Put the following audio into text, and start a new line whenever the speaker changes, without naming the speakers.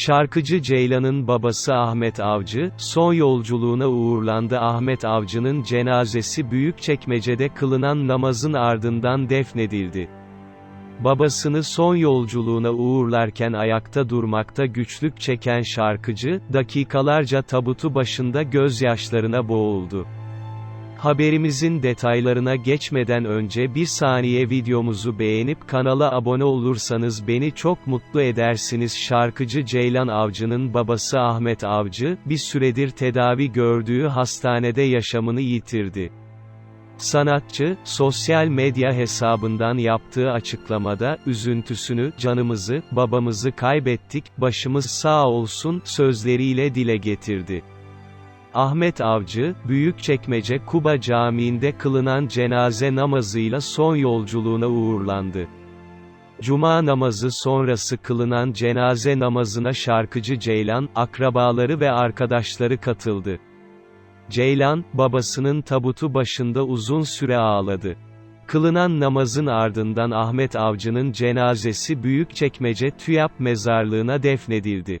Şarkıcı Ceylan'ın babası Ahmet Avcı, son yolculuğuna uğurlandı. Ahmet Avcı'nın cenazesi Büyükçekmece'de kılınan namazın ardından defnedildi. Babasını son yolculuğuna uğurlarken ayakta durmakta güçlük çeken şarkıcı, dakikalarca tabutu başında gözyaşlarına boğuldu. Haberimizin detaylarına geçmeden önce bir saniye videomuzu beğenip kanala abone olursanız beni çok mutlu edersiniz. Şarkıcı Ceylan Avcı'nın babası Ahmet Avcı, bir süredir tedavi gördüğü hastanede yaşamını yitirdi. Sanatçı, sosyal medya hesabından yaptığı açıklamada, üzüntüsünü, canımızı, babamızı kaybettik, başımız sağ olsun, sözleriyle dile getirdi. Ahmet Avcı, Büyükçekmece Kuba Camii'nde kılınan cenaze namazıyla son yolculuğuna uğurlandı. Cuma namazı sonrası kılınan cenaze namazına şarkıcı Ceylan, akrabaları ve arkadaşları katıldı. Ceylan, babasının tabutu başında uzun süre ağladı. Kılınan namazın ardından Ahmet Avcı'nın cenazesi Büyükçekmece TÜYAP mezarlığına defnedildi.